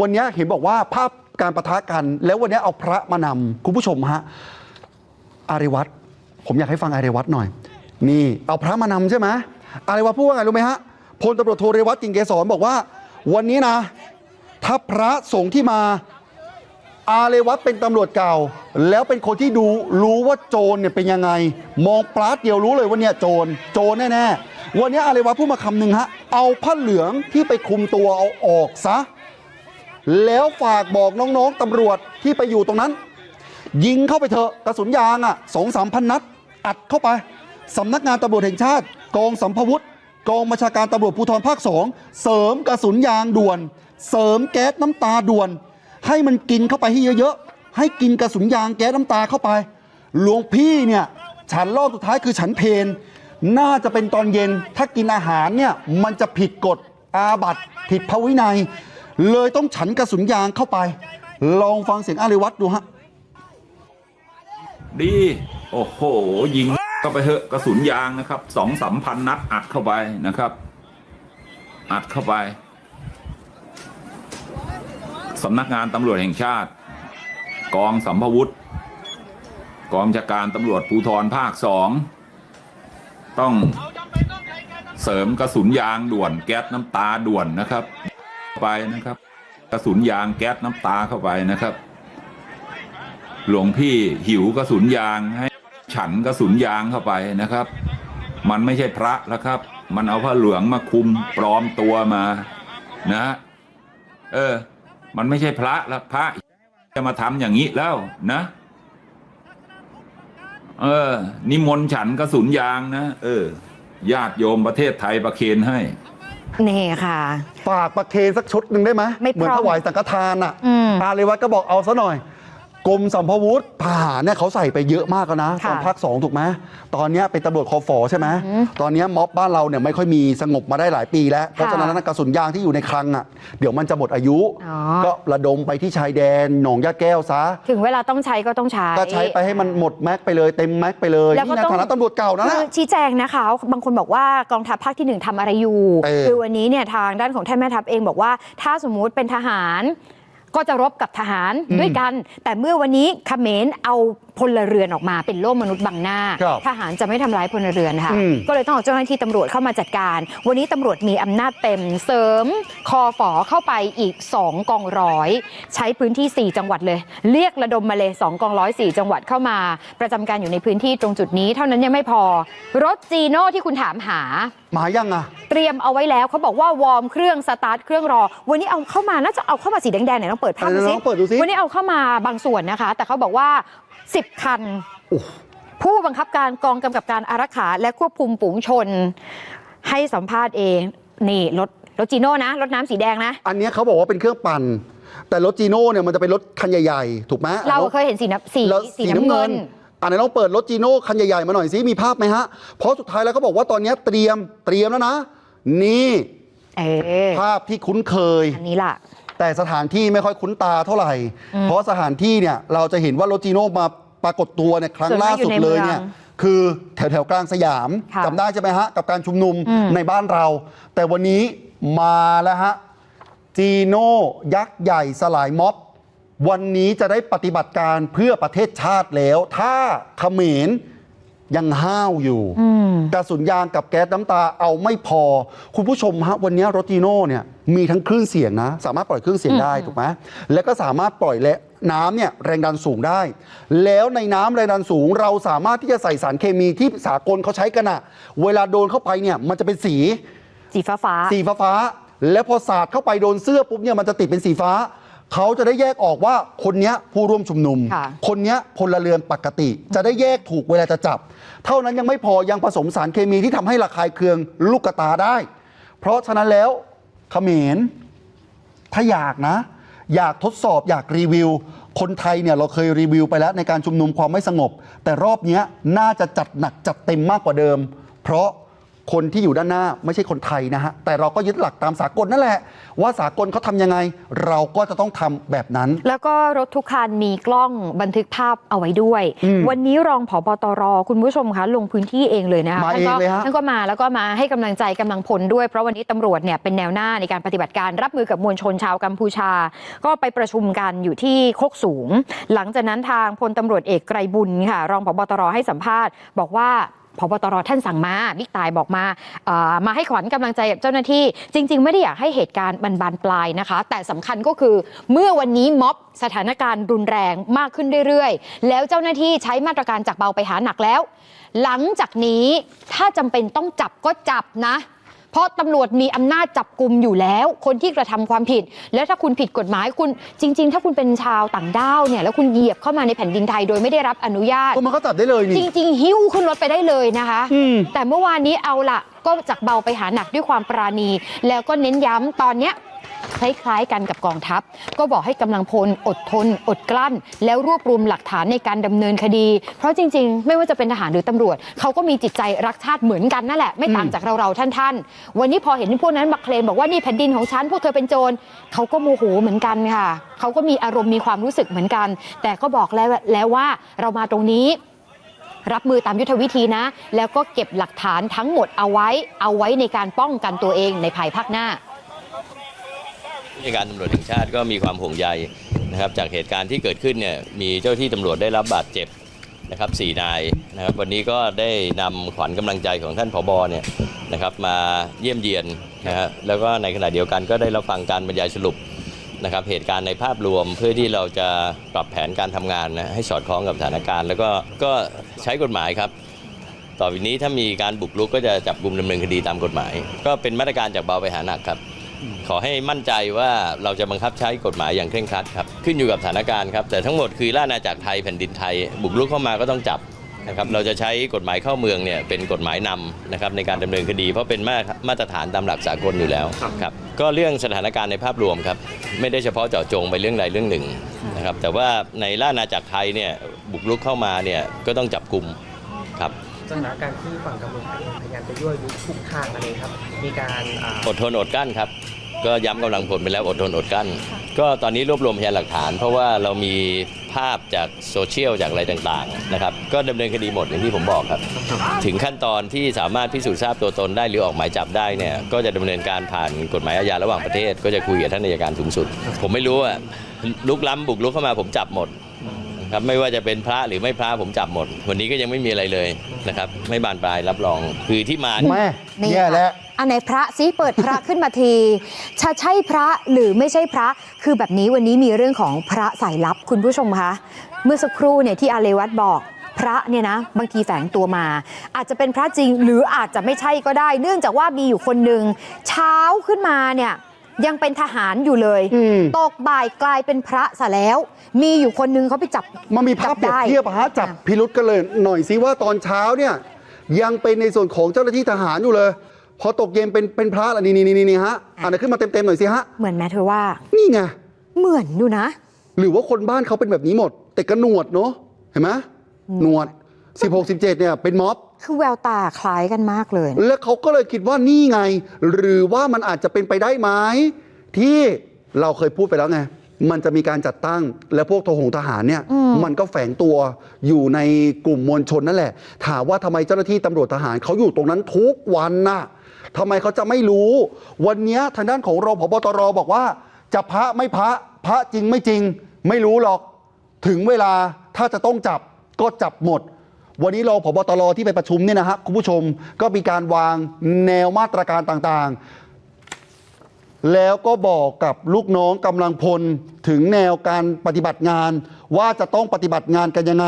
วันนี้เห็นบอกว่าภาพการประทะกัน แล้ววันนี้เอาพระมานำคุณผู้ชมฮะอาริวัตรผมอยากให้ฟังอาริวัตรหน่อย นี่เอาพระมานำใช่ไหมอาริวัตรพูดว่าไงรู้ไหมฮะพลตำรวจโทเรวัตกิ่งเกษรบอกว่า วันนี้นะ ถ้าพระสงฆ์ที่มาอาเรวัตเป็นตำรวจเก่า แล้วเป็นคนที่ดูรู้ว่าโจรเนี่ยเป็นยังไง มองปลาดเดียวรู้เลยว่าเนี่ยโจรโจรแน่ๆวันนี้อาเรวัตพูดมาคำหนึ่งฮะเอาผ้าเหลืองที่ไปคุมตัวเอาออกซะ แล้วฝากบอกน้องๆตำรวจที่ไปอยู่ตรงนั้น ยิงเข้าไปเถอะกระสุนยางอะสองสามพันนัด อัดเข้าไปสำนักงานตำรวจแห่งชาติ กองสัมภวุฒิกองบัญชาการตำรวจภูธรภาคสองเสริมกระสุนยางด่วน เสริมแก๊สน้ำตาด่วน ให้มันกินเข้าไปให้เยอะๆให้กินกระสุนยางแก๊สน้ำตาเข้าไป หลวงพี่เนี่ยฉันรอบสุดท้ายคือฉันเพนน่าจะเป็นตอนเย็นถ้ากินอาหารเนี่ยมันจะผิดกฎอาบัติผิดพระวินัย เลยต้องฉันกระสุนยางเข้าไป ลองฟังเสียงอาริวัตรดูฮะ ดี โอ้โห ยิงเข้าไปเถอะกระสุนยางนะครับสองสามพันนัดอัดเข้าไปนะครับ อัดเข้าไปสำนักงานตำรวจแห่งชาติ กองสัมภวุฒิกองบัญชาการตำรวจภูธรภาคสองต้องเสริมกระสุนยางด่วนแก๊สน้ำตาด่วนนะครับ ไปนะครับ กระสุนยางแก๊สน้ำตาเข้าไปนะครับ หลวงพี่หิวกระสุนยางให้ฉันกระสุนยางเข้าไปนะครับ มันไม่ใช่พระแล้วครับ มันเอาผ้าเหลืองมาคุมปลอมตัวมานะเออ มันไม่ใช่พระแล้วพระจะมาทำอย่างนี้แล้วนะ เออ นิมนต์ฉันกระสุนยางนะ เออ ญาติโยมประเทศไทยประเคนให้ นี่ค่ะฝากประเคนสักชุดหนึ่งได้ไหมไม่เหมือนพร้ถอมวายสังฆทานอะอืม อาเรวัตก็บอกเอาซะหน่อย กรมสัมภวุฒิทหารเนี่ยเขาใส่ไปเยอะมากแล้วนะตค่ะอนภาคสองถูกไหมตอนเนี้ยเป็นตำรวจคอฟอใช่ไหมตอนเนี้ยม็อบบ้านเราเนี่ยไม่ค่อยมีสงบมาได้หลายปีแล้ว เพราะฉะนั้นนะกระสุนยางที่อยู่ในคลังอะเดี๋ยวมันจะหมดอายุอ๋อก็ระดมไปที่ชายแดนหนองยาแก้วซะ ถึงเวลาต้องใช้ก็ต้องใช้ก็ใช้ไปให้มันหมดแม็กไปเลยเต็มแม็กไปเลยแล้วก็นี่ในต้องฐานะตำรวจเก่านะคือชี้แจงนะคะ บางคนบอกว่ากองทัพภาคที่หนึ่งทำอะไรอยู่เออคือวันนี้เนี่ยทางด้านของท่านแม่ทัพเองบอกว่า ถ้าสมมุติเป็นทหาร ก็จะรบกับทหารด้วยกัน แต่เมื่อวันนี้เขมรเอาพลเรือนออกมาเป็นโล่มนุษย์บังหน้า ครับทหารจะไม่ทำร้ายพลเรือนค่ะ อืม ก็เลยต้องเอาเจ้าหน้าที่ตำรวจเข้ามาจัดการ วันนี้ตำรวจมีอำนาจเต็มเสริมคอฝอเข้าไปอีก 2 กองร้อย ใช้พื้นที่ 4 จังหวัดเลย เรียกระดมมาเลย 2 กองร้อย 4 จังหวัดเข้ามา ประจำการอยู่ในพื้นที่ตรงจุดนี้ เท่านั้นยังไม่พอ รถจีโน่ที่คุณถามหาหมายังอะ เตรียมเอาไว้แล้วเขาบอกว่าวอร์มเครื่องสตาร์ทเครื่องรอ วันนี้เอาเข้ามาน่าจะเอาเข้ามาสีแดงๆไหนต้องเปิดภาพดูไหนสิลองเปิดดูสิวันนี้เอาเข้ามาบางส่วนนะคะ แต่เขาบอกว่า 10 คันโอ้ผู้บังคับการกองกำกับการอารักขาและควบคุมฝูงชน ให้สัมภาษณ์เองนี่รถรถจีโน่นะรถน้ำสีแดงนะ อันเนี้ยเขาบอกว่าเป็นเครื่องปั่นแต่รถจีโน่เนี่ยมันจะเป็นรถคันใหญ่ๆ ถูกไหมเรารถเคยเห็นสีน้ำสีแล้วสีน้ำเงินอันนี้นต้องเปิดรถจีโน่คันใหญ่ๆ มาหน่อยสิมีภาพไหมฮะ เพราะสุดท้ายแล้วเขาบอกว่าตอนนี้เตรียมเตรียมแล้วนะ นี่เออภาพที่คุ้นเคย อันนี้ล่ะ แต่สถานที่ไม่ค่อยคุ้นตาเท่าไหร่ เพราะสถานที่เนี่ยเราจะเห็นว่ารถจีโน่มาปรากฏตัวเนี่ยครั้งส่วนมากล่าสุดอยู่ในเลยเนี่ยเมืองคือแถวแถวๆกลางสยามค่ะจำได้ใช่ไหมฮะ กับการชุมนุมอืมในบ้านเรา แต่วันนี้มาแล้วฮะ จีโน่ยักษ์ใหญ่สลายม็อบวันนี้จะได้ปฏิบัติการเพื่อประเทศชาติแล้ว ถ้าเขมร ยังห้าวอยู่อืมกระสุนยางกับแก๊สน้ำตาเอาไม่พอ คุณผู้ชมฮะวันนี้รถจีโน่เนี่ยมีทั้งคลื่นเสียงนะ สามารถปล่อยคลื่นเสียงได้ถูกไหมแล้วก็สามารถปล่อยและน้ำเนี่ยแรงดันสูงได้ แล้วในน้ำแรงดันสูง เราสามารถที่จะใส่สารเคมีที่สากลเขาใช้กันอะเวลาโดนเข้าไปเนี่ยมันจะเป็นสี สีฟ้าฟ้าสีฟ้าฟ้าๆแล้วพอสาดเข้าไปโดนเสื้อปุ๊บเนี่ยมันจะติดเป็นสีฟ้า เขาจะได้แยกออกว่าคนเนี้ยผู้ร่วมชุมนุม ค่ะ คนเนี้ยพลเรือนปกติ จะได้แยกถูกเวลาจะจับ เท่านั้นยังไม่พอยังผสมสารเคมีที่ทำให้ระคายเคืองลูกกระตาได้ เพราะฉะนั้นแล้วเขมร ถ้าอยากนะ อยากทดสอบอยากรีวิว คนไทยเนี่ยเราเคยรีวิวไปแล้วในการชุมนุมความไม่สงบ แต่รอบเนี้ยน่าจะจัดหนักจัดเต็มมากกว่าเดิม เพราะ คนที่อยู่ด้านหน้าไม่ใช่คนไทยนะฮะ แต่เราก็ยึดหลักตามสากลนั่นแหละ ว่าสากลเขาทำยังไง เราก็จะต้องทำแบบนั้น แล้วก็รถทุกคันมีกล้องบันทึกภาพเอาไว้ด้วย อืมวันนี้รองผบตรคุณผู้ชมคะลงพื้นที่เองเลยนะคะมาท่านก็เองเลยฮะ ท่านก็มาแล้วก็มาให้กำลังใจกำลังพลด้วย เพราะวันนี้ตำรวจเนี่ยเป็นแนวหน้าในการปฏิบัติการรับมือกับมวลชนชาวกัมพูชา ก็ไปประชุมกันอยู่ที่โคกสูง หลังจากนั้นทางพลตำรวจเอกไกรบุญค่ะ รองผบตรให้สัมภาษณ์ บอกว่า พบตรท่านสั่งมาบิ๊กตายบอกมามาให้ขวัญกำลังใจกับเจ้าหน้าที่ จริง ๆ ไม่ได้อยากให้เหตุการณ์มันบานปลายนะคะ แต่สำคัญก็คือเมื่อวันนี้ม็อบสถานการณ์รุนแรงมากขึ้นเรื่อยๆ แล้วเจ้าหน้าที่ใช้มาตรการจากเบาไปหาหนักแล้ว หลังจากนี้ถ้าจำเป็นต้องจับก็จับนะ เพราะตำรวจมีอำนาจจับกลุ่มอยู่แล้ว คนที่กระทำความผิด แล้วถ้าคุณผิดกฎหมายคุณจริง ๆ ถ้าคุณเป็นชาวต่างด้าวเนี่ยแล้วคุณเหยียบเข้ามาในแผ่นดินไทยโดยไม่ได้รับอนุญาต ก็มันก็จับได้เลยจนี่ ริง ๆ หิ้วขึ้นรถไปได้เลยนะคะ อืม แต่เมื่อวานนี้เอาละก็จากเบาไปหาหนักด้วยความปราณี แล้วก็เน้นย้ำตอนเนี้ย คล้ายๆกันกับกองทัพ ก็บอกให้กำลังพลอดทน อดกลั้น แล้วรวบรวมหลักฐานในการดำเนินคดี เพราะจริง ๆ ไม่ว่าจะเป็นทหารหรือตำรวจเขาก็มีจิตใจรักชาติเหมือนกันนั่นแหละไม่ต่างจากเราๆท่านๆ วันนี้พอเห็นพวกนั้นมาเคลมบอกว่านี่แผ่นดินของฉันพวกเธอเป็นโจรเขาก็โมโหเหมือนกันค่ะเขาก็มีอารมณ์มีความรู้สึกเหมือนกัน แต่ก็บอกแล้วแล้วว่าเรามาตรงนี้รับมือตามยุทธวิธีนะ แล้วก็เก็บหลักฐานทั้งหมดเอาไว้ เอาไว้ในการป้องกันตัวเองในภายภาคหน้า ผู้การตำรวจแห่งชาติก็มีความห่วงใยนะครับจากเหตุการณ์ที่เกิดขึ้นเนี่ยมีเจ้าที่ตำรวจได้รับบาดเจ็บนะครับสี่นายนะครับวันนี้ก็ได้นำขวัญกำลังใจของท่านผบเนี่ยนะครับมาเยี่ยมเยียนนะฮะแล้วก็ในขณะเดียวกันก็ได้รับฟังการบรรยายสรุปนะครับเหตุการณ์ในภาพรวมเพื่อที่เราจะปรับแผนการทำงานนะให้สอดคล้องกับสถานการณ์ แล้วก็ก็ใช้กฎหมายครับ ต่อไปนี้ถ้ามีการบุกรุกก็จะจับกลุ่มดำเนินคดีตามกฎหมาย ก็เป็นมาตรการจากเบาไปหาหนักครับ ขอให้มั่นใจว่าเราจะบังคับใช้กฎหมายอย่างเคร่งครัดครับ ขึ้นอยู่กับสถานการณ์ครับ แต่ทั้งหมดคือล่าอาณาจักรไทยแผ่นดินไทย บุกรุกเข้ามาก็ต้องจับนะครับเราจะใช้กฎหมายเข้าเมืองเนี่ยเป็นกฎหมายนำนะครับในการดำเนินคดี เพราะเป็นมามาตรฐานตามหลักสากลอยู่แล้วครับก็เรื่องสถานการณ์ในภาพรวมครับไม่ได้เฉพาะเจาะจงไปเรื่องใดเรื่องหนึ่งนะครับแต่ว่าในล่าอาณาจักรไทยเนี่ยบุกรุกเข้ามาเนี่ยก็ต้องจับกลุ่มครับ สถานการณ์ที่ฝั่งกัมพูชาเองพยายามจะยั่วยุทุกทางอะไรครับ มีการอ่าอดทนอดกลั้นครับ ก็ย้ำกำลังผลไปแล้วอดทนอดกลั้น ก็ตอนนี้รวบรวมพยานหลักฐาน เพราะว่าเรามีภาพจากโซเชียลจากอะไรต่างๆนะครับก็ดำเนินคดีหมดอย่างที่ผมบอกครับ ถึงขั้นตอนที่สามารถพิสูจน์ทราบตัวตนได้หรือออกหมายจับได้เนี่ยก็จะดำเนินการผ่านกฎหมายอาญาระหว่างประเทศ ก็จะคุยกับท่านอัยการสูงสุด ผมไม่รู้อะลุกล้ำบุกลุกเข้ามาผมจับหมด ครับไม่ว่าจะเป็นพระหรือไม่พระผมจับหมด วันนี้ก็ยังไม่มีอะไรเลยนะครับไม่บานปลายรับรองคือที่มา แม่นี่แย่แล้ว อันไหนพระซิเปิดพระขึ้นมาทีจะใช่พระหรือไม่ใช่พระ คือแบบนี้วันนี้มีเรื่องของพระสายลับคุณผู้ชมคะเมื่อสักครู่เนี่ยที่อาเลวัตบอกพระเนี่ยนะบางทีแฝงตัวมา อาจจะเป็นพระจริงหรืออาจจะไม่ใช่ก็ได้ เนื่องจากว่ามีอยู่คนหนึ่งเช้าขึ้นมาเนี่ย ยังเป็นทหารอยู่เลยอืมตกบ่ายกลายเป็นพระซะแล้ว มีอยู่คนหนึงเขาไปจับมันมีภาพเปรียบเทียบอะฮะจับพิรุษกันเลย หน่อยซิว่าตอนเช้าเนี่ยยังเป็นในส่วนของเจ้าหน้าที่ทหารอยู่เลย พอตกเย็นเป็นเป็นพระละนี่นี่นี่นี่ฮะอ่านขึ้นมาเต็มๆหน่อยสิฮะเหมือนแม่เธอว่า นี่ไงเหมือนอยู่นะ หรือว่าคนบ้านเขาเป็นแบบนี้หมด แต่กระหนวดเนาะเห็นไหมหนวด16 17เนี่ยเป็นม็อบ คือแววตาคล้ายกันมากเลย แล้วเขาก็เลยคิดว่านี่ไง หรือว่ามันอาจจะเป็นไปได้ไหมที่เราเคยพูดไปแล้วไง มันจะมีการจัดตั้งและพวกทหงทหารเนี่ยอืมมันก็แฝงตัวอยู่ในกลุ่มมวลชนนั่นแหละ ถามว่าทำไมเจ้าหน้าที่ตำรวจทหารเขาอยู่ตรงนั้นทุกวันน่ะทำไมเขาจะไม่รู้ วันเนี้ยทางด้านของรองผบตรบอกว่า จะพระไม่พระพระจริงไม่จริง ไม่รู้หรอก ถึงเวลาถ้าจะต้องจับก็จับหมด วันนี้รองผบตรที่ไปประชุมเนี่ยนะฮะคุณผู้ชมก็มีการวางแนวมาตรการต่างๆ แล้วก็บอกกับลูกน้องกำลังพลถึงแนวการปฏิบัติงาน ว่าจะต้องปฏิบัติงานกันยังไง